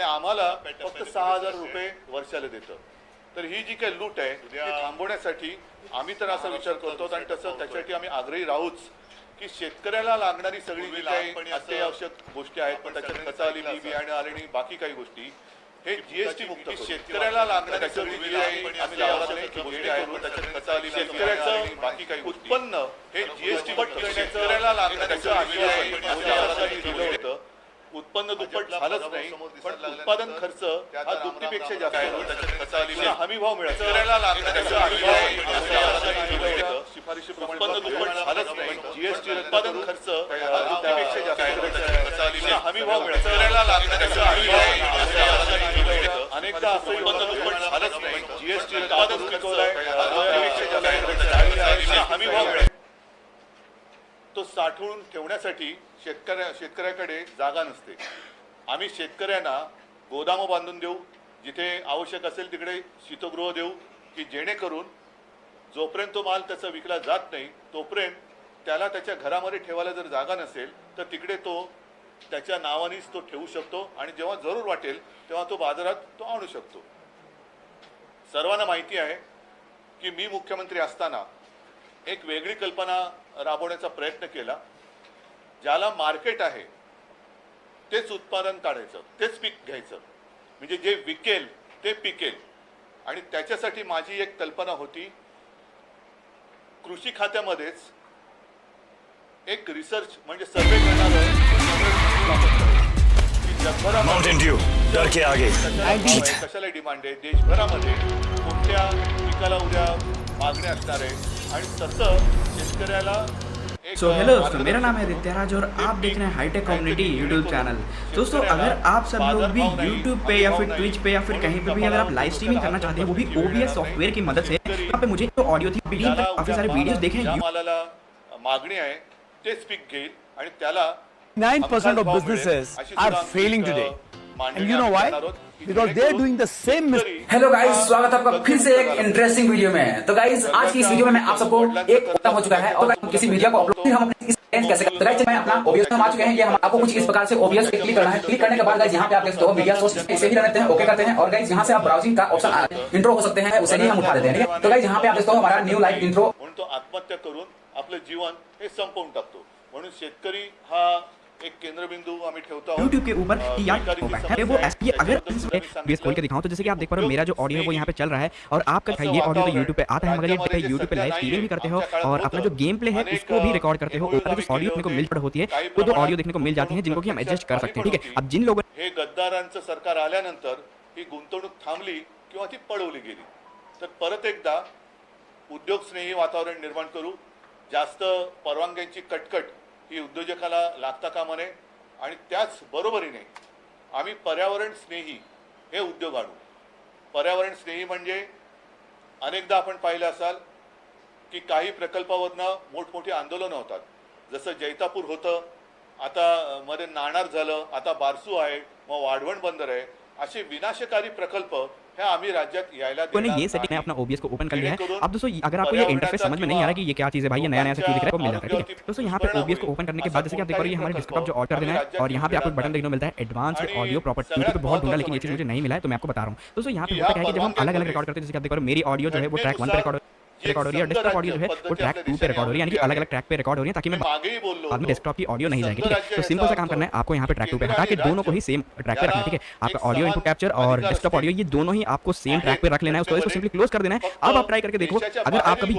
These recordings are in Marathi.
आम्हाला फक्त सहा हजार रुपये वर्षाला देतं. तर ही जी काही लूट आहे ती थांबवण्यासाठी आम्ही तर असा विचार करतो आणि तसं त्याच्यासाठी आम्ही आग्रही राहूच की शेतकऱ्याला लागणारी सगळी जी काही अत्यावश्यक गोष्टी आहेत पण त्याच्यात खतं आली बी बियाणं आली आणि बाकी काही गोष्टी हे जीएसटी मुक्त. शेतकऱ्याला लागणारी सगळी जी काही गोष्टी आहेत पण त्याच्यात शेतकऱ्याचं बाकी काही उत्पन्न हे जीएसटी मुक्त शेतकऱ्याला लागणाऱ्या उत्पन्न दुप्पट झालंच नाही पण उत्पादन खर्च हा दुपटीपेक्षा जास्त आहे. हमी भाव उत्पन्न दुप्पट झालंच नाही. जीएसटी उत्पादन खर्च हा दुपटीपेक्षा जास्त आहे हमी भाव भाव अनेकदा असंही उत्पन्न दुप्पट झालंच नाही. जीएसटी उत्पादन पिकवलाय हा दुपटीपेक्षा जास्त आहे हमी भाव मिळत तो साठवून ठेवण्यासाठी शेतकऱ्या शेतकऱ्याकडे जागा नसते. आम्ही शेतकऱ्यांना गोदामं बांधून देऊ जिथे आवश्यक असेल तिकडे शीतगृह देऊ की जेणेकरून जोपर्यंत तो माल त्याचा विकला जात नाही तोपर्यंत त्याला त्याच्या घरामध्ये ठेवायला जर जागा नसेल तर तिकडे तो त्याच्या नावानेच तो ठेवू शकतो आणि जेव्हा जरूर वाटेल तेव्हा तो बाजारात तो आणू शकतो. सर्वांना माहिती आहे की मी मुख्यमंत्री असताना एक वेगळी कल्पना राबवण्याचा प्रयत्न केला. ज्याला मार्केट आहे तेच उत्पादन काढायचं तेच पीक घ्यायचं. म्हणजे जे विकेल ते पिकेल. आणि त्याच्यासाठी माझी एक कल्पना होती कृषी खात्यामध्येच एक रिसर्च म्हणजे सर्वे करणारं कशाला डिमांड आहे देशभरामध्ये कोणत्या पिकाला उद्या मागणी असणार आहे. आणि तसं शेतकऱ्याला सो हेलो दोस्तों मेरा नाम है रित्याराज और आप देख रहे हैं हाईटेक कम्युनिटी यूट्यूब चैनल दोस्तों अगर आप सब लोग भी यूट्यूब पे या फिर ट्विच पे या फिर कहीं पे भी अगर आप लाइव स्ट्रीमिंग करना चाहते हैं वो भी ओबीएस सॉफ्टवेयर की मदद से यहाँ पे मुझे ऑडियो थी ज्याला काफ़ी सारे वीडियोस देखे हैं। मागणी आहे तेच पीक घेईल आणि त्याला 9% हमखास of businesses are failing today. मांडणी And you know आम्ही why? करणार आहोत, की Because they're जेणेकरून doing the same mis- शेतकरी हेलो गाइस स्वागत है आपका फिर से एक इंटरेस्टिंग वीडियो में। तो गाइस आज की इस वीडियो में मैं आप सबको एक खत्म हो चुका है और किसी मीडिया को अपलोड हम अपने कैसे करते हैं? तो गाइस मैं अपना ओबीएस में आ चुके हैं ये हम आपको कुछ इस प्रकार से ओबीएस पे क्लिक करना है। क्लिक करने के बाद गाइस यहाँ पे आप देख सकते हो मीडिया सोर्स इसे ही रहते हैं ओके करते हैं। और गाइस यहाँ से आप ब्राउजिंग का ऑप्शन इंट्रो हो। सकते हैं उसे ही हम उठा देते हैं ठीक है? तो गाइस यहाँ पे आप देख सकते हो हमारा न्यू लाइव इंट्रो तो आत्महत्या करून आपलं जीवन हे संपवून टाकतो। म्हणून शेतकरी हा एक केंद्रबिंदू ठेवतो. यूट्यूब के ऊपर बैठा है वो ही अगर त्याच्याबद्दल सुद्धा मी बेस खोल के दिखाऊं तो जैसे कि आप देख पा रहे हो मेरा जो ऑडियो है वो यहाँ पे चल रहा है और आपका असं ये ऑडियो तो वातावरण यूट्यूब पे आता है मगर ये राज्यामध्ये यूट्यूब पे सध्या लाइव नाहीये. स्ट्रीमिंग भी करते हो आमच्या काळात और अपना जो होतं. गेम प्ले है अनेक, उसको भी अ, रिकॉर्ड करते हो एवढं ऊपर जो ऑडियो अपने को मिल पड़ होती है काही वो जो प्रमाणात ऑडियो देखने को मिल जाती है जिनको कि हम एडजस्ट कर सकते हैं ठीक है अब जिन लोगों हे गद्दारांचं सरकार आल्यानंतर ही गुंतवणूक थांबली किंवा ती पळवली गेली तर परत एकदा उद्योग स्नेही वातावरण निर्माण करू जास्त परवानग्यांची कटकट ही उद्योजकाला लागता कामा नये आणि त्याच बरोबरीने आम्ही पर्यावरण स्नेही हे उद्योग आणू. पर्यावरण स्नेही म्हणजे अनेकदा आपण पाहिलं असाल की काही प्रकल्पावरनं मोठमोठी आंदोलनं होतात. जसं जैतापूर होतं आता मध्ये नाणार झालं आता बारसू आहे मग वाढवण बंदर आहे असे विनाशकारी प्रकल्प आम्ही राज्यात यायला ये सेटिंग मैं अपना ओबीएस को ओपन कर लिया है। जेणेकरून अब दोस्तों अगर आपको ये इंटरफेस समझ में नहीं आ रहा कि ये क्या चीज़ है भाई ये नया नया सा क्यों दिख रहा है मिल जाता है ठीक है? दोस्तों यहाँ पे ओबीएस को ओपन करने के बाद जैसे कि आप देख पा रहे हैं हमारे डेस्कटॉप जो ऑर्डर देना है और यहाँ पे आपको एक बटन देखने को मिलता है एडवांस ऑडियो प्रॉपर्टी पे बहुत ढूंढा लेकिन ये चीज़ मुझे नहीं मिला है तो मैं आपको बता रहा हूँ। दोस्तों यहाँ पे होता है कि जब हम अलग अलग रिकॉर्ड करते हैं जैसे कि आप देख पा रहे हो मेरी ऑडियो जो है वो ट्रैक वन पे रिकॉर्ड रिकॉर्ड हो रही है डेस्कटॉप ऑडियो जो है वो ट्रैक टू पे रिकॉर्ड हो रही है यानी कि अलग अलग ट्रैक पे रिकॉर्ड हो रही है ताकि मैं बाद में. डेस्कटॉप की ऑडियो नहीं जाएगी ठीक है? तो सिंपल सा काम करना है आपको यहाँ पे ट्रैक टू पे हटा के दोनों को ही सेम ट्रैक पे रखना है ठीक है? आपका ऑडियो इनपुट कैप्चर और डेस्कटॉप ऑडियो ये दोनों ही आपको सेम ट्रैक पे रख लेना है उसको इसको सिंपली क्लोज कर देना है। अब आप ट्राई करके देखो अगर आप कभी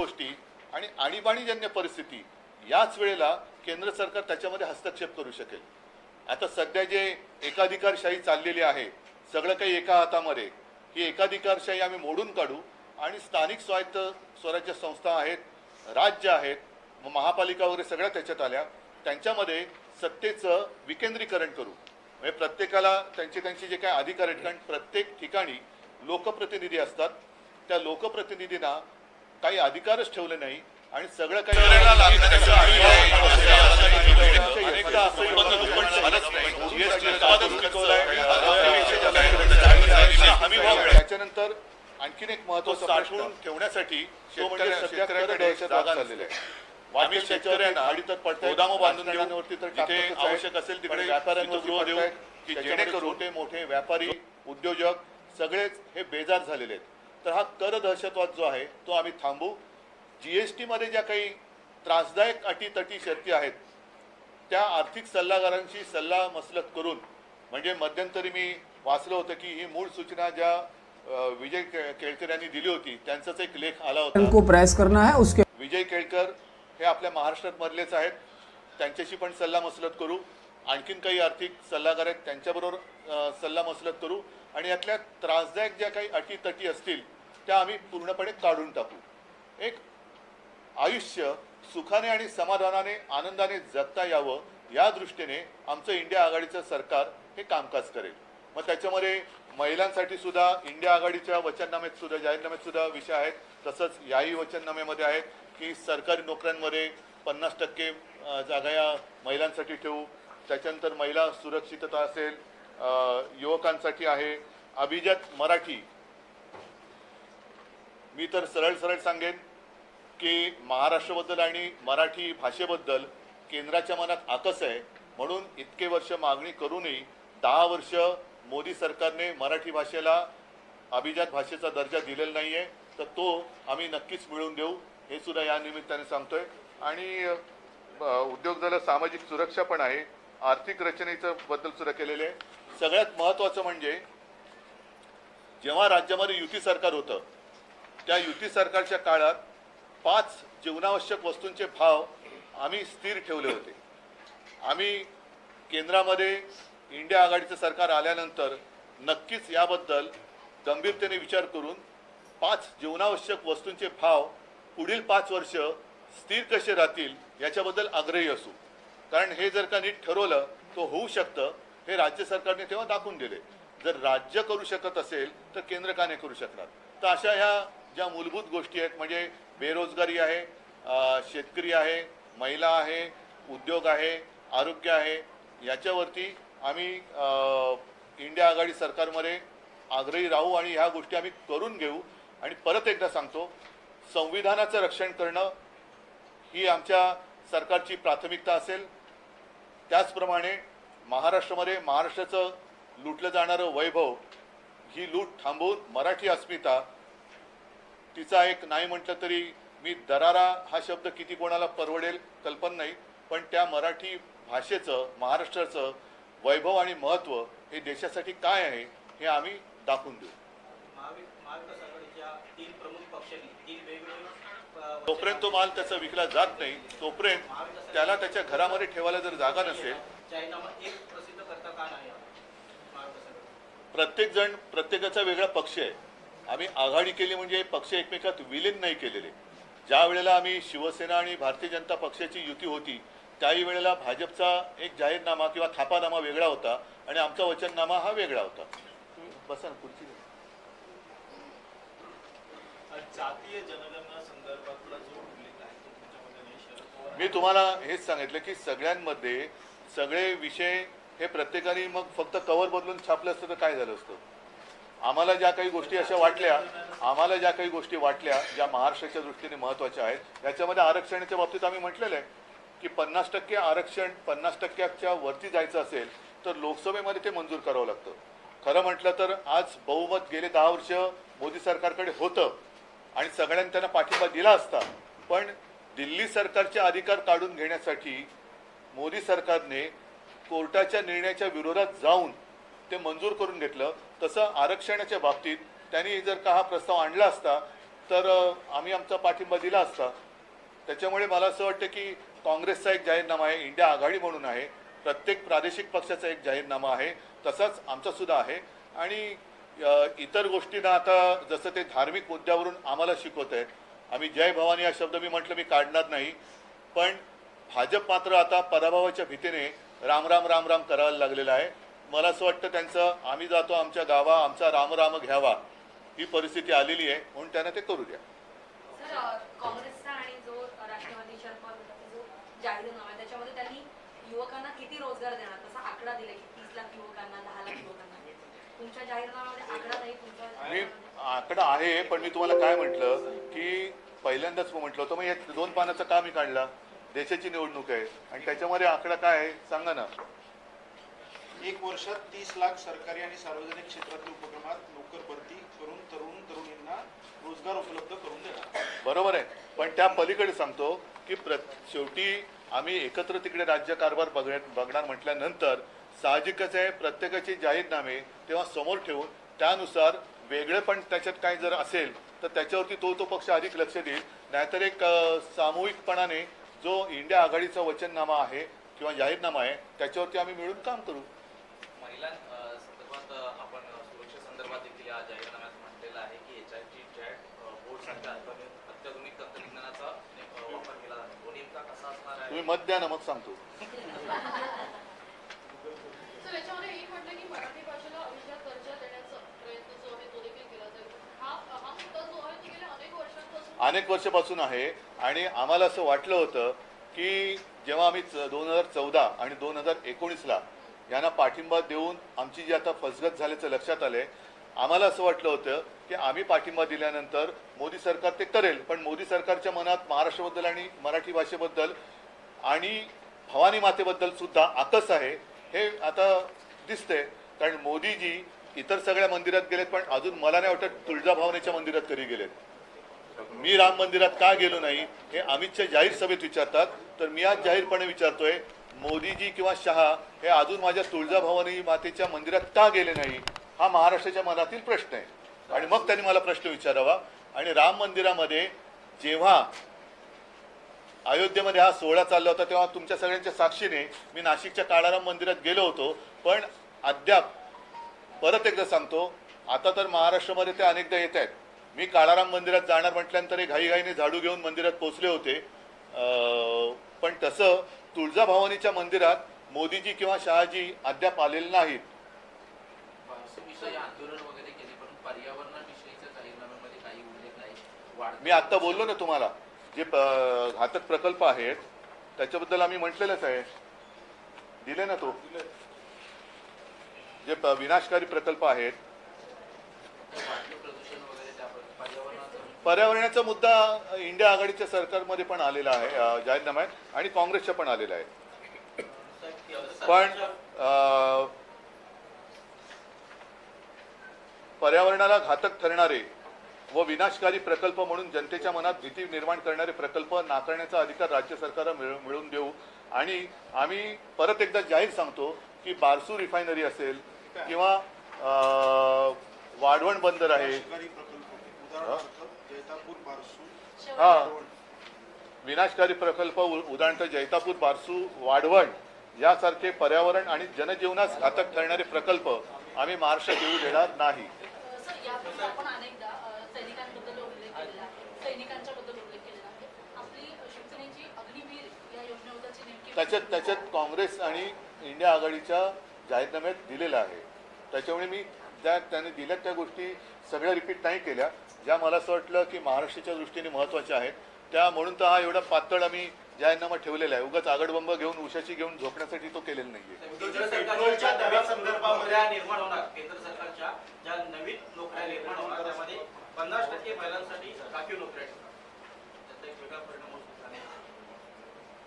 आणि आणीबाणीजन्य परिस्थिती याच वेळेला केंद्र सरकार त्याच्यामध्ये हस्तक्षेप करू शकेल. आता सध्या जे एकाधिकारशाही चाललेली आहे सगळं काही एका हातामध्ये ही एकाधिकारशाही आम्ही मोडून काढू आणि स्थानिक स्वायत्त स्वराज्य संस्था आहेत राज्य आहेत मग महापालिका वगैरे सगळ्या त्याच्यात आल्या. त्यांच्यामध्ये सत्तेचं विकेंद्रीकरण करू. म्हणजे प्रत्येकाला त्यांचे त्यांचे जे काही अधिकार आहेत कारण प्रत्येक ठिकाणी लोकप्रतिनिधी असतात. त्या लोकप्रतिनिधींना काही अधिकारच ठेवले नाही आणि सगळं काही. त्याच्यानंतर आणखीन एक महत्त्वाचा साठवून ठेवण्यासाठी तो म्हणजे शेतकऱ्याकडे जागा चाललेल्या आहे. आम्ही शेतकऱ्यांना गोदामं बांधून देण्यावरती तर जिथे आवश्यक असेल तिकडे व्यापाऱ्यांवर देऊ की जेणेकरून छोटे मोठे व्यापारी उद्योजक सगळेच हे बेजार झालेले आहेत. तर हा कर दहशतवाद जो आहे तो आम्ही थांबू. जीएसटी मध्ये ज्या काही त्रासदायक अटी तटी शर्ती आहेत त्या आर्थिक सल्लागारांशी सल्ला मसलत करून म्हणजे मध्यंतरी मी वाचलं होतं की ही मूळ सूचना ज्या विजय केळकर यांनी दिली होती. त्यांचाच एक लेख आला होता. प्रेस करना है उसके विजय केळकर हे आपल्या महाराष्ट्रात मधलेच आहेत. त्यांच्याशी पण सल्ला मसलत करू. आणखीन काही आर्थिक सल्लागार आहेत. त्यांच्याबरोबर सल्ला मसलत करू. आणि यातल्या त्रासदायक ज्या काही अटी तटी असतील त्या आम्ही पूर्णपणे काढून टाकू. एक आयुष्य सुखाने आणि समाधानाने आनंदाने जगता यावं या दृष्टीने आमचं इंडिया आघाडीचं सरकार हे कामकाज करेल. मग त्याच्यामध्ये महिलांसाठी सुद्धा इंडिया आघाडीच्या वचननाम्यात सुद्धा जाहीरनाम्यात सुद्धा विषय आहेत. तसंच याही वचननाम्यामध्ये आहेत की सरकारी नोकऱ्यांमध्ये पन्नास टक्के जागा या महिलांसाठी ठेवू. त्याच्यानंतर महिला सुरक्षितता असेल युवकांसाठी आहे. अभिजात मराठी. मी तर सरळ सरळ सांगेन की महाराष्ट्राबद्दल आणि मराठी भाषेबद्दल केंद्राच्या मनात आकस आहे. म्हणून इतके वर्ष मागणी करूनही दहा वर्ष मोदी सरकारने मराठी भाषेला अभिजात भाषेचा दर्जा दिलेला नाही आहे तर तो आम्ही नक्कीच मिळवून देऊ हे सुद्धा या निमित्ताने सांगतोय. आणि उद्योग झाला सामाजिक सुरक्षा पण आहे आर्थिक रचनेचं बद्दल सुद्धा केलेले आहे. सगळ्यात महत्त्वाचं म्हणजे जेव्हा राज्यामध्ये युती सरकार होतं त्या युती सरकारच्या काळात पाच जीवनावश्यक वस्तूंचे भाव आम्ही स्थिर ठेवले होते. आम्ही केंद्रामध्ये इंडिया आघाडीचं सरकार आल्यानंतर नक्कीच याबद्दल गंभीरतेने विचार करून पाच जीवनावश्यक वस्तूंचे भाव पुढील पाच वर्ष स्थिर कसे राहतील याच्याबद्दल आग्रही असू. कारण हे जर का नीट ठरवलं तो होऊ शकतं. हे राज्य सरकारने तेव्हा दाखवून दिले. जर राज्य करू शकत असेल तर केंद्र का नाही करू शकणार? तर अशा ह्या ज्या मूलभूत गोष्टी आहेत म्हणजे बेरोजगारी आहे शेतकरी आहे महिला आहे उद्योग आहे आरोग्य आहे याच्यावरती आम्ही इंडिया आघाडी सरकारमध्ये आग्रही राहू आणि ह्या गोष्टी आम्ही करून घेऊ. आणि परत एकदा सांगतो संविधानाचं रक्षण करणं ही आमच्या सरकारची प्राथमिकता असेल. त्याचप्रमाणे महाराष्ट्रामध्ये महाराष्ट्राचं लुटलं जाणारं वैभव ही लूट थांबवून मराठी अस्मिता तिचा एक नाही म्हटलं तरी मी दरारा हा शब्द किती कोणाला परवडेल कल्पना नाही पण त्या मराठी भाषेचं महाराष्ट्राचं वैभव आणि महत्त्व हे देशासाठी काय आहे हे आम्ही दाखवून देऊ. तोपर्यंत तो माल त्याचा विकला जात नाही तोपर्यंत त्याला त्याच्या घरामध्ये ठेवायला जर जागा नसेल प्रत्येक जण प्रत्येकाचा वेगळा पक्ष आहे. आम्ही आघाडी केली म्हणजे पक्ष एकमेकात विलीन नाही केलेले. ज्या वेळेला आम्ही शिवसेना आणि भारतीय जनता पक्षाची युती होती त्याही वेळेला भाजपचा एक जाहीरनामा किंवा थापानामा वेगळा होता आणि आमचा वचननामा हा वेगळा होता. बसा ना खुर्ची जातीय जनगणना संदर्भातला जो उल्लेख आहे तो तुमच्यामध्ये नाही शरद पवार मी तुम्हाला हेच सांगितलं की सगळ्यांमध्ये सगळे विषय हे प्रत्येकाने मग फक्त कवर बदलून छापलं असतं तर काय झालं असतं? आम्हाला ज्या काही गोष्टी अशा वाटल्या आम्हाला ज्या काही गोष्टी वाटल्या ज्या महाराष्ट्राच्या दृष्टीने महत्त्वाच्या आहेत याच्यामध्ये आरक्षणाच्या बाबतीत आम्ही म्हटलेलं आहे. की पन्नास टक्के आरक्षण पन्नास टक्क्याच्या वरती जायचं असेल तर लोकसभेमध्ये ते मंजूर करावं लागतं. खरं म्हटलं तर आज बहुमत गेले दहा वर्ष मोदी सरकारकडे होतं आणि सगळ्यांनी त्यांना पाठिंबा दिला असता पण दिल्ली सरकारचे अधिकार काढून घेण्यासाठी मोदी सरकारने कोर्टाच्या निर्णयाच्या विरोधात जाऊन ते मंजूर करून घेतलं. तसं आरक्षणाच्या बाबतीत त्यांनी जर का हा प्रस्ताव आणला असता तर आम्ही आमचा पाठिंबा दिला असता. त्याच्यामुळे मला असं वाटतं की काँग्रेसचा एक जाहीरनामा आहे इंडिया आघाडी म्हणून आहे प्रत्येक प्रादेशिक पक्षाचा एक जाहीरनामा आहे तसाच आमचासुद्धा आहे. आणि इतर गोष्टींना आता जसं ते धार्मिक मुद्द्यावरून आम्हाला शिकवत आहेत आम्ही जय भवानी हा शब्द मी म्हटलं मी काढणार नाही पण भाजप मात्र आता पराभवाच्या भीतीने राम राम राम राम करायला लागलेला आहे. मला असं वाटतं त्यांचं आम्ही जातो आमच्या गावा आमचा राम राम घ्यावा ही परिस्थिती आलेली आहे म्हणून त्यांना ते करू द्या सर अ, काँग्रेसचा आणि जो राष्ट्रवादी शरद पवार गटाचा जो जाहीरनामा आहे त्याच्यामध्ये त्यांनी युवकांना किती रोजगार देणार? तसा आकडा दिला की तीस लाख युवकांना दहा लाख युवकांना तुमच्या जाहीरनाम्यामध्ये आकडा नाही तुमच्या मी आकडा आहे पण मी तुम्हाला काय म्हटलं की पहिल्यांदाच म्हटलं होतं मग या दोन पानाचा का मी काढला? देशाची निवडणूक आहे. आणि त्याच्यामध्ये आकडा काय आहे? सांगा ना. एक वर्षात तीस लाख सरकारी आणि सार्वजनिक क्षेत्रातील उपक्रमात नोकर भरती करून तरुण तरुणींना रोजगार उपलब्ध करून देणार. बरोबर आहे. पण त्या पलीकडे सांगतो की प्र शेवटी आम्ही एकत्र तिकडे राज्यकारभार बघ बघणार म्हटल्यानंतर साहजिकच आहे प्रत्येकाचे जाहीरनामे तेव्हा समोर ठेवून त्यानुसार वेगळे पण त्याच्यात काही जर असेल तर त्याच्यावरती तो तो पक्ष अधिक लक्ष देईल. नाहीतर एक सामूहिकपणाने जो इंडिया आघाडीचा वचननामा आहे किंवा जाहीरनामा आहे त्याच्यावरती आम्ही मिळून काम करू. महिलां संदर्भात आपण सुरक्षे संदर्भात देखील या जाहीरनाम्यात म्हटलेलं आहे की एच आय टी चॅट बोर्डसारख्या अत्याधुनिक अत्याधुनिक तंत्रज्ञानाचा ने- अ, वापर केला जातो तो नेमका कसा असणार आहे तुम्ही मत द्या ना मग सांगतो सर याच्यामध्ये एक म्हटलं की मराठी भाषेला अभिजात दर्जा देण्याचा प्रयत्न जो आहे तो देखील केला जाईल हा हा मुद्दा जो आहे तो गेल्या अनेक वर्षांपासून आहे आणि आम्हाला असं वाटलं होतं की जेव्हा आम्ही दोन हजार चौदा आणि दोन हजार एकोणीसला यांना पाठिंबा देऊन आमची जी आता फसगत झाल्याचं लक्षात आलंय आम्हाला असं वाटलं होतं की आम्ही पाठिंबा दिल्यानंतर मोदी सरकार ते करेल. पण मोदी सरकारच्या मनात महाराष्ट्राबद्दल आणि मराठी भाषेबद्दल आणि भवानी मातेबद्दल सुद्धा आकस आहे. हे आता दिसतंय. कारण मोदीजी इतर सगळ्या मंदिरात गेलेत पण अजून मला नाही वाटत तुळजाभवानीच्या मंदिरात कधी गेलेत. मी राम मंदिरात का गेलो नाही हे अमितच्या जाहीर सभेत विचारतात. तर मी आज जाहीरपणे विचारतोय मोदीजी किंवा शहा हे अजून माझ्या तुळजाभवानी मातेच्या मंदिरात का गेले नाही हा महाराष्ट्राच्या मनातील प्रश्न आहे. आणि मग त्यांनी मला प्रश्न विचारावा. आणि राम मंदिरामध्ये जेव्हा अयोध्येमध्ये हा सोहळा चालला होता तेव्हा तुमच्या सगळ्यांच्या साक्षीने मी नाशिकच्या काळाराम मंदिरात गेलो होतो. पण अद्याप परत एकदा सांगतो आता तर महाराष्ट्रामध्ये ते अनेकदा येत आहेत. मी काळाराम मंदिरात जाणार म्हटल्यानंतर घाईघाईने झाडू घेऊन मंदिरात पोहोचले होते. पण तसं तुळजाभवानीच्या मंदिरात मोदीजी किंवा शहाजी अद्याप आलेले नाहीत. मी आत्ता बोललो ना तुम्हाला. जे घातक प्रकल्प आहेत त्याच्याबद्दल आम्ही म्हटलेलंच आहे. दिले ना तो? जे विनाशकारी प्रकल्प आहेत पर्यावरणाचं मुद्दा इंडिया आघाडीच्या सरकारमध्ये पण आलेला आहे जाहीरनाम्यात आणि काँग्रेसच्या पण आलेला आहे. पण पर्यावरणाला घातक ठरणारे व विनाशकारी प्रकल्प म्हणून जनतेच्या मनात भीती निर्माण करणारे प्रकल्प नाकारण्याचा अधिकार राज्य सरकारला मिळ- मिळवून देऊ. आणि आम्ही परत एकदा जाहीर सांगतो की बारसू रिफायनरी असेल किंवा वाढवण बंदर आहे. शेतकरी प्रकल्प. उदाहरणार्थ जैतापूर बारसू हा. विनाशकारी प्रकल्प उ- उदाहरणार्थ जैतापूर बारसू वाढवण यासारखे पर्यावरण आणि जनजीवनास घातक ठरणारे प्रकल्प आम्ही महाराष्ट्रात येऊ देणार नाही सर यापूर्वी आपण अनेकदा अ, सैनिकांबद्दल उल्लेख केलेला आहे सैनिकांच्या बद्दल उल्लेख केलेला आहे आपली शिवसेनेची अग्निवीर या योजनेबद्दलची नेमकी त्याच्यात त्याच्यात काँग्रेस आणि इंडिया आघाडीच्या जाहीरनाम्यात दिलेलं आहे. त्याच्यामुळे मी ज्या त्याने दिल्या त्या गोष्टी सगळ्या रिपीट नाही केल्या. ज्या मला असं वाटलं की महाराष्ट्राच्या दृष्टीने महत्त्वाच्या आहेत त्या म्हणून तर हा एवढा पातळ आम्ही जाहीरनामा ठेवलेला आहे. उगाच आगडबंब घेऊन उशाची घेऊन झोपण्यासाठी तो केलेला नाही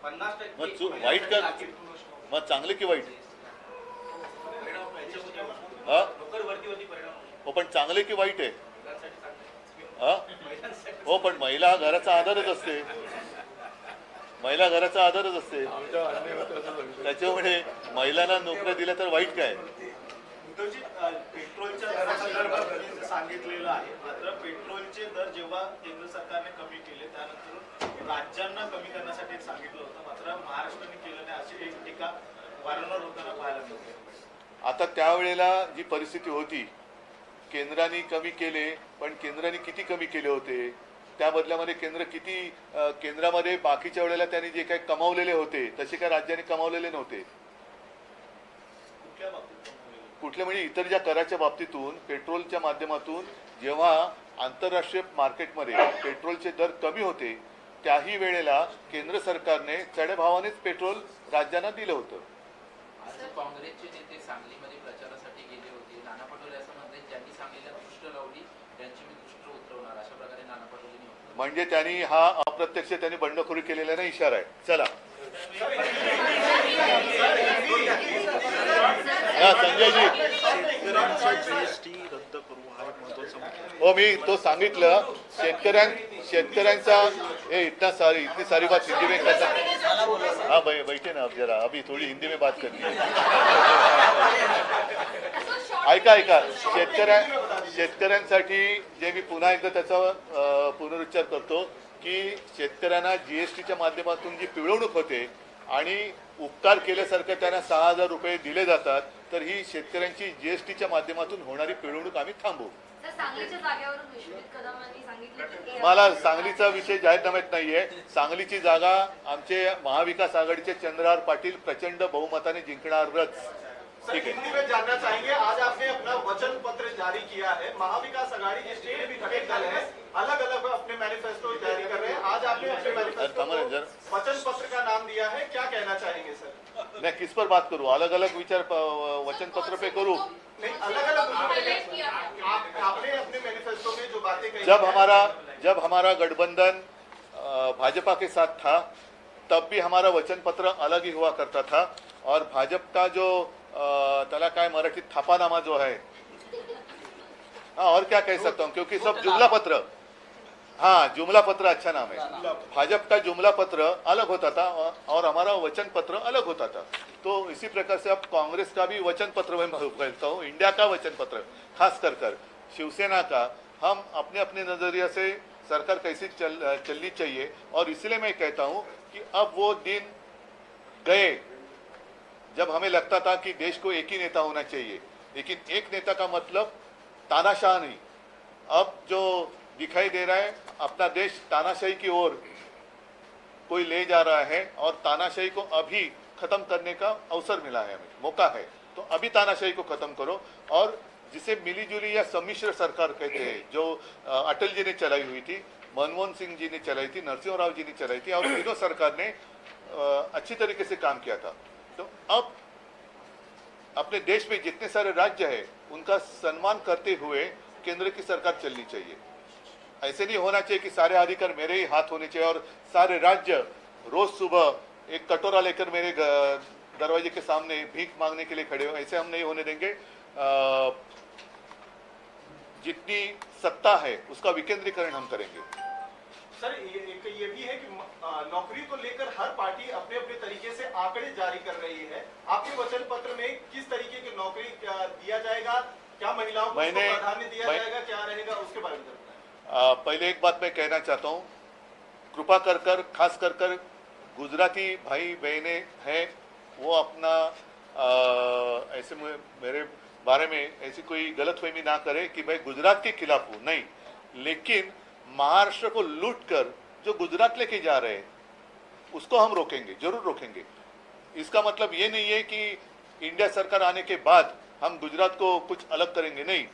मग वाईट का? मग चांगले की वाईट. हा. हो पण चांगले की वाईट आहे. हा हो पण महिला हा घराचा आधारच असते महिला घराचा आधारच असते त्याच्यामुळे महिलांना नोकऱ्या दिल्या तर वाईट काय पेट्रोलच्या दरासंदर्भात तुम्ही सांगितलेलं आहे मात्र पेट्रोलचे दर जेव्हा केंद्र सरकारने कमी केले त्यानंतर राज्यांना कमी करण्यासाठी सांगितलं होतं. मात्र महाराष्ट्राने केलं नाही अशी एक टीका वारंवार होताना पाहायला मिळते. आता त्यावेळेला जी परिस्थिती होती केंद्राने कमी केले पण केंद्राने किती कमी केले होते? त्या बदल्यामध्ये केंद्र किती केंद्रामध्ये बाकीच्या वेळेला त्यांनी जे काही कमावलेले होते तसे काय राज्याने कमावलेले नव्हते. कुठल्या म्हणजे इतर ज्या कराच्या बाबतीतून पेट्रोलच्या माध्यमातून जेव्हा आंतरराष्ट्रीय मार्केटमध्ये पेट्रोलचे दर कमी होते त्याही वेळेला केंद्र सरकारने चढ्या भावानेच पेट्रोल राज्यांना दिलं होतं. काँग्रेसचे नेते सांगलीमध्ये प्रचारासाठी गेले होते. नाना पटोले असं म्हणतात ज्यांनी सांगलीला दृष्ट लावली त्यांची मी दृष्ट उतरवणार. अशा प्रकारे नाना वक्तव्य म्हणजे त्यांनी हा अप्रत्यक्ष त्यांनी बंडखोरी केलेला नाही इशारा आहे. चला. संजयजी. हो मी तो सांगितलं शेतकऱ्यां शेतकऱ्यांचा हे इतना सारी इतनी सारी बात हिंदी में करना हाँ भाई बैठे ना आप जरा अभी थोड़ी हिंदी में बात करनी है। ऐका ऐका शेतकऱ्या शेतकऱ्यांसाठी जे मी पुन्हा एकदा त्याचा पुनरुच्चार करतो की शेतकऱ्यांना जीएसटीच्या माध्यमातून जी पिळवणूक होते आणि उपकार केल्यासारखं त्यांना सहा हजार रुपये दिले जातात तर ही शेतकऱ्यांची जीएसटीच्या माध्यमातून होणारी पिळवणूक आम्ही थांबवू. तर सांगलीच्या जागेवरून विश्वजित कदम यांनी सांगितलं की मला सांगलीचा विषय जाहीरनाम्यात नाहीये. सांगलीची जागा आमचे महाविकास आघाडीचे चंद्रहार पाटील प्रचंड बहुमताने ठीक है हिंदी में जानना चाहेंगे आज आपने अपना वचन पत्र जारी किया है। महाविकास आघाड़ी के स्टेट भी घटक दल है अलग अलग अपने मैनिफेस्टो जारी कर रहे हैं। आज आपने अपने मैनिफेस्टो थमा ना को जरा। वचन पत्र का नाम दिया है। क्या कहना चाहेंगे सर? मैं किस पर बात करूं? अलग अलग विचार वचन पत्र पे करूं? नहीं अलग अलग हाईलाइट किया आप, आपने अपने मैनिफेस्टो में जो बातें कही जब हमारा जब हमारा गठबंधन भाजपा के साथ था तब भी हमारा वचन पत्र अलग ही हुआ करता था और भाजपा का जो तलाकाय मराठी काय थापानामा जो है हाँ और क्या कह सकता हूँ क्योंकि सब जुमला पत्र। हाँ जुमला पत्र अच्छा नाम है। भाजपा का जुमला पत्र अलग होता था और- हमारा वचन पत्र अलग होता था। तो इसी प्रकार से अब कांग्रेस का भी वचन पत्र मैं कहता हूँ इंडिया का वचन पत्र खास कर कर। शिवसेना का हम अपने अपने नज़रिया से सरकार कैसी चल चलनी चाहिए और इसलिए मैं कहता हूँ कि अब वो दिन गए, जब हमें लगता था कि देश को एक ही नेता होना चाहिए। लेकिन एक नेता का मतलब तानाशाह नहीं। अब जो दिखाई दे रहा है, अपना देश तानाशाही की ओर कोई ले जा रहा है और तानाशाही को अभी खत्म करने का अवसर मिला है हमें, मौका है। तो अभी तानाशाही को खत्म करो और जिसे मिली जुली या सम्मिश्र सरकार कहते हैं, जो अटल जी ने चलाई हुई थी, मनमोहन सिंह जी ने चलाई थी, नरसिंह राव जी ने चलाई थी और तीनों सरकार ने अच्छी तरीके से काम किया था। तो अब अपने देश में जितने सारे राज्य है, उनका सम्मान करते हुए केंद्र की सरकार चलनी चाहिए। ऐसे नहीं होना चाहिए कि सारे अधिकार मेरे ही हाथ होने चाहिए और सारे राज्य रोज सुबह एक कटोरा लेकर मेरे दरवाजे के सामने भीख मांगने के लिए खड़े हो ऐसे हम नहीं होने देंगे। जितनी सत्ता है उसका विकेंद्रीकरण हम करेंगे। सर ये एक ये भी है कि नौकरी को लेकर हर पार्टी अपने अपने तरीके से आंकड़े जारी कर रही है। आपके वचन पत्र में किस तरीके की नौकरी दिया जाएगा क्या महिलाओं को प्राधान्य दिया जाएगा क्या रहेगा उसके बारे में अ, पहले एक बात मैं कहना चाहता हूँ। कृपा कर कर खास कर कर गुजराती भाई बहने हैं वो अपना अ, ऐसे मेरे बारे में ऐसी कोई गलतफहमी ना करे कि मैं गुजरात के खिलाफ हूँ नहीं। लेकिन महाराष्ट्र को लूट कर जो गुजरात लेके जा रहे हैं उसको हम रोकेंगे ज़रूर रोकेंगे। इसका मतलब ये नहीं है कि इंडिया सरकार आने के बाद हम गुजरात को कुछ अलग करेंगे नहीं।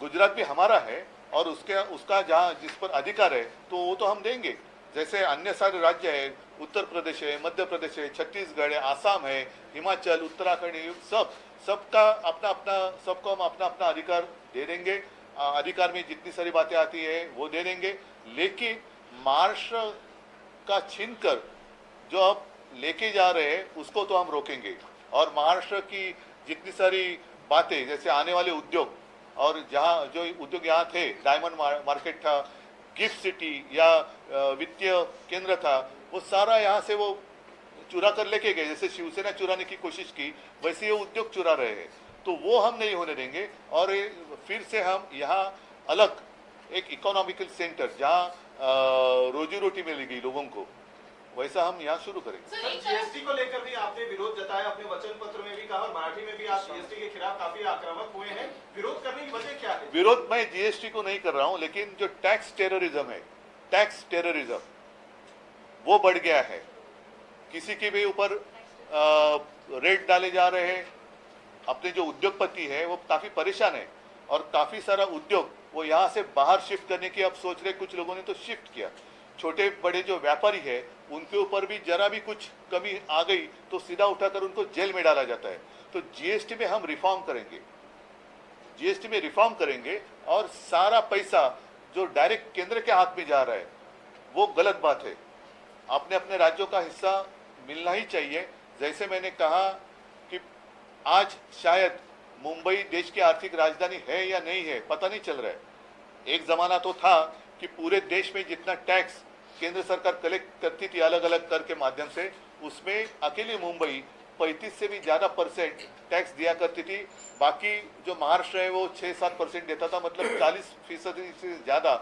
गुजरात भी हमारा है और उसके, उसका जहाँ जिस पर अधिकार है तो वो तो हम देंगे। जैसे अन्य सारे राज्य है, उत्तर प्रदेश है, मध्य प्रदेश है, छत्तीसगढ़ है, आसाम है, हिमाचल, उत्तराखंड सब, सबका अपना अपना, सबको हम अपना अपना अधिकार दे देंगे। अधिकार में जितनी सारी बातें आती है, वो दे देंगे। लेकिन महाराष्ट्र का छीन कर जो अब लेके जा रहे हैं, उसको तो हम रोकेंगे। और महाराष्ट्र की जितनी सारी बातें, जैसे आने वाले उद्योग और जहाँ जो उद्योग यहाँ थे डायमंड मार्केट था गिफ्ट सिटी या वित्तीय केंद्र था, वो सारा यहाँ से वो चुरा कर लेके गए। जैसे शिवसेना चुराने की कोशिश की, वैसे ये उद्योग चुरा रहे हैं। तो वो हम नहीं होने देंगे और फिर से हम यहाँ अलग एक इकोनॉमिकल सेंटर जहाँ रोजी रोटी मिलेगी लोगों को। वैसा हम यहाँ शुरू करेंगे। जीएसटी को लेकर भी आपने विरोध जताया अपने वचन पत्र में भी कहा और मराठी में भी आप जीएसटी के खिलाफ काफ़ी आक्रामक हुए हैं। विरोध करने की वजह क्या है? विरोध मैं जीएसटी को नहीं कर रहा हूँ लेकिन जो टैक्स टेररिज्म है टैक्स टेररिज्म वो बढ़ गया है। किसी के भी ऊपर रेट डाले जा रहे हैं अपने जो उद्योगपति है वो काफ़ी परेशान है और काफ़ी सारा उद्योग वो यहाँ से बाहर शिफ्ट करने की अब सोच रहे कुछ लोगों ने तो शिफ्ट किया। छोटे बड़े जो व्यापारी है, उनके ऊपर भी जरा भी कुछ कमी आ गई तो सीधा उठाकर उनको जेल में डाला जाता है। तो जीएसटी में हम रिफॉर्म करेंगे। जीएसटी में रिफॉर्म करेंगे और सारा पैसा जो डायरेक्ट केंद्र के हाथ में जा रहा है, वो गलत बात है। अपने अपने राज्यों का हिस्सा मिलना ही चाहिए। जैसे मैंने कहा कि आज शायद मुंबई देश की आर्थिक राजधानी है या नहीं है, पता नहीं चल रहा है। एक ज़माना तो था कि पूरे देश में जितना टैक्स केंद्र सरकार कलेक्ट करती थी अलग अलग कर के माध्यम से, उसमें अकेली मुंबई 35 से भी ज़्यादा परसेंट टैक्स दिया करती थी। बाकी जो महाराष्ट्र है वो 6-7 परसेंट देता था मतलब 40 फ़ीसदी से ज़्यादा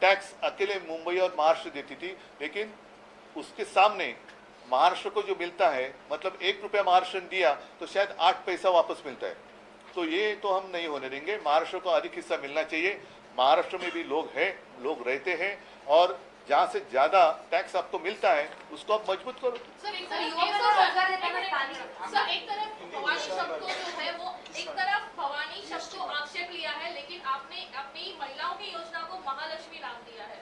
टैक्स अकेले मुंबई और महाराष्ट्र देती थी। लेकिन उसके सामने महाराष्ट्र को जो मिलता है मतलब एक रुपया महाराष्ट्र ने दिया तो शायद आठ पैसा वापस मिलता है। तो ये तो हम नहीं होने देंगे। महाराष्ट्र को अधिक हिस्सा मिलना चाहिए। महाराष्ट्र में भी लोग हैं लोग रहते हैं और जहाँ से ज़्यादा टैक्स आपको मिलता है उसको आप मज़बूत करो। सर एक तरफ़ तरफ़ भवानी शब्द को जो है वो एक तरफ़ भवानी शब्द को आक्षेप लिया है लेकिन आपने अपनी महिलाओं की योजना को महालक्ष्मी नाम दिया है।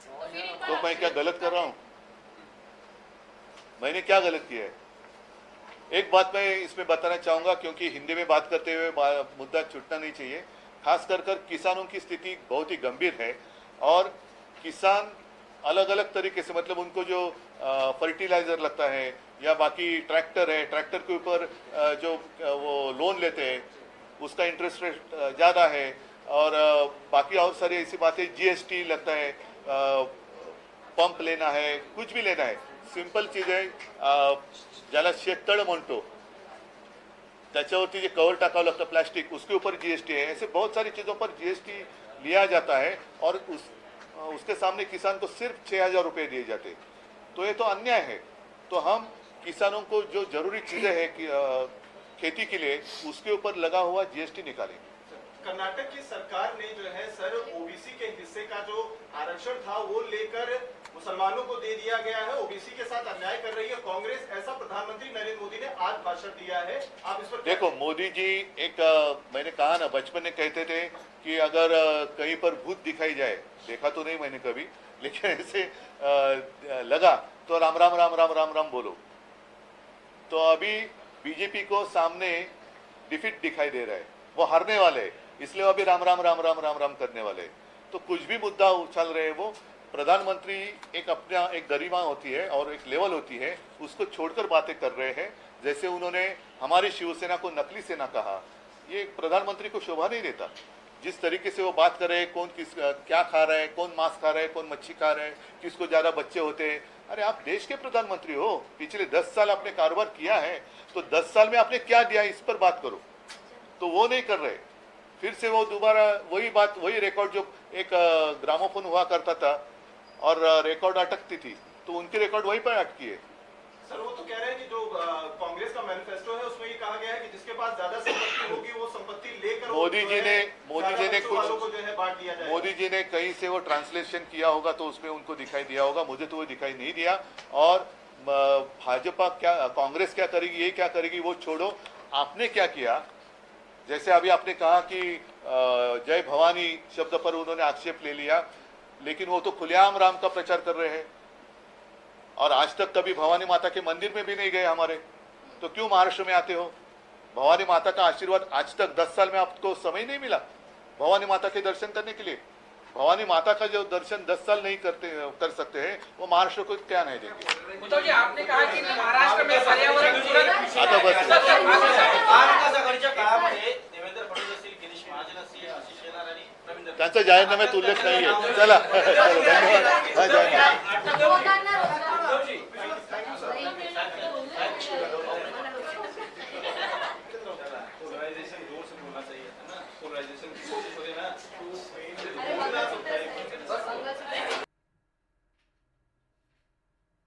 तो तो मैं क्या गलत कर रहा हूँ? मैंने क्या गलत किया है? एक बात मैं इसमें बताना चाहूँगा क्योंकि हिंदी में बात करते हुए मुद्दा छुटना नहीं चाहिए। खास कर कर किसानों की स्थिति बहुत ही गंभीर है और किसान अलग अलग तरीके से मतलब उनको जो फर्टिलाइज़र लगता है या बाकी ट्रैक्टर है ट्रैक्टर के ऊपर जो वो लोन लेते हैं उसका इंटरेस्ट रेट ज़्यादा है और बाकी और सारी ऐसी बातें जीएसटी लगता है पंप लेना है कुछ भी लेना है। सिंपल चीज़ अ, ज्याला शेततळ म्हणतो त्याच्यावरती जे कवर टाकावं लगता प्लास्टिक, उसके ऊपर जीएसटी है ऐसे बहुत सारी चीज़ों पर जीएसटी लिया जाता है और उस उसके सामने किसान को सिर्फ़ छः हज़ार रुपये दिए जाते तो ये तो अन्याय है। तो हम किसानों को जो ज़रूरी चीज़ें हैं कि खेती के लिए, उसके ऊपर लगा हुआ जीएसटी निकालेंगे कर्नाटक की सरकार ने जो है सर ओबीसी के हिस्से का जो आरक्षण था, वो लेकर मुसलमानों को दे दिया गया है ओबीसी के साथ अन्याय कर रही है कांग्रेस ऐसा प्रधानमंत्री नरेंद्र मोदी ने आज भाषण दिया है। आप इस पर देखो मोदी जी एक अ, मैंने कहा ना बचपन में कहते थे कि अगर कहीं पर भूत दिखाई जाए देखा तो नहीं मैंने कभी लेकिन ऐसे लगा तो राम राम राम राम राम राम बोलो। तो अभी बीजेपी को सामने डिफिट दिखाई दे रहा है। वो हारने वाले इसलिए अभी राम राम राम राम राम राम करने वाले तो कुछ भी मुद्दा उछल रहे हैं वो प्रधानमंत्री एक अपना, एक गरिमा होती है और एक लेवल होती है, उसको छोड़कर बातें कर रहे हैं। जैसे उन्होंने हमारी शिवसेना को नकली सेना कहा, ये प्रधानमंत्री को शोभा नहीं देता। जिस तरीके से वो बात कर रहे हैं, कौन किस, क्या खा रहा है, कौन मांस खा रहा है, कौन मच्छी खा रहा है, किसको ज़्यादा बच्चे होते हैं। अरे आप देश के प्रधानमंत्री हो, पिछले दस साल आपने कारोबार किया है तो दस साल में आपने क्या दिया इस पर बात करो। तो वो नहीं कर रहे। फिर से वो दोबारा वही बात, वही रिकॉर्ड जो एक ग्रामोफोन हुआ करता था और रिकॉर्ड अटकती थी। तो उनकी रिकॉर्ड वहीं पर अटकी है सर वो तो कह रहे हैं कि जो कांग्रेस का मैनिफेस्टो है उसमें ये कहा गया है कि जिसके पास ज़्यादा संपत्ति होगी वो संपत्ति लेकर मोदी जी ने- मोदी जी ने कुछ- को जो है बांट दिया मोदी जी ने कहीं से वो ट्रांसलेशन किया होगा तो उसमें उनको दिखाई दिया होगा। मुझे तो वो दिखाई नहीं दिया। और भाजपा क्या कांग्रेस क्या करेगी ये क्या करेगी वो छोड़ो। आपने क्या किया? जैसे अभी आपने कहा कि जय भवानी शब्द पर उन्होंने आक्षेप ले लिया। लेकिन वो तो खुलेआम राम का प्रचार कर रहे हैं। और आज तक कभी भवानी माता के मंदिर में भी नहीं गए हमारे। तो क्यों महाराष्ट्र में आते हो? भवानी माता का आशीर्वाद आज तक दस साल में आपको समय नहीं मिला भवानी माता के दर्शन करने के लिए। भवानी माता का जो दर्शन दस साल नहीं करते कर सकते हैं वो महाराष्ट्र को क्या नहीं देंगे? उद्धव जी आपने कहा की महाराष्ट्र में पर्यावरण आता बस। त्यांचा जाहीरनाम्यात उल्लेख नाहीये. चला. धन्यवाद. हा, जय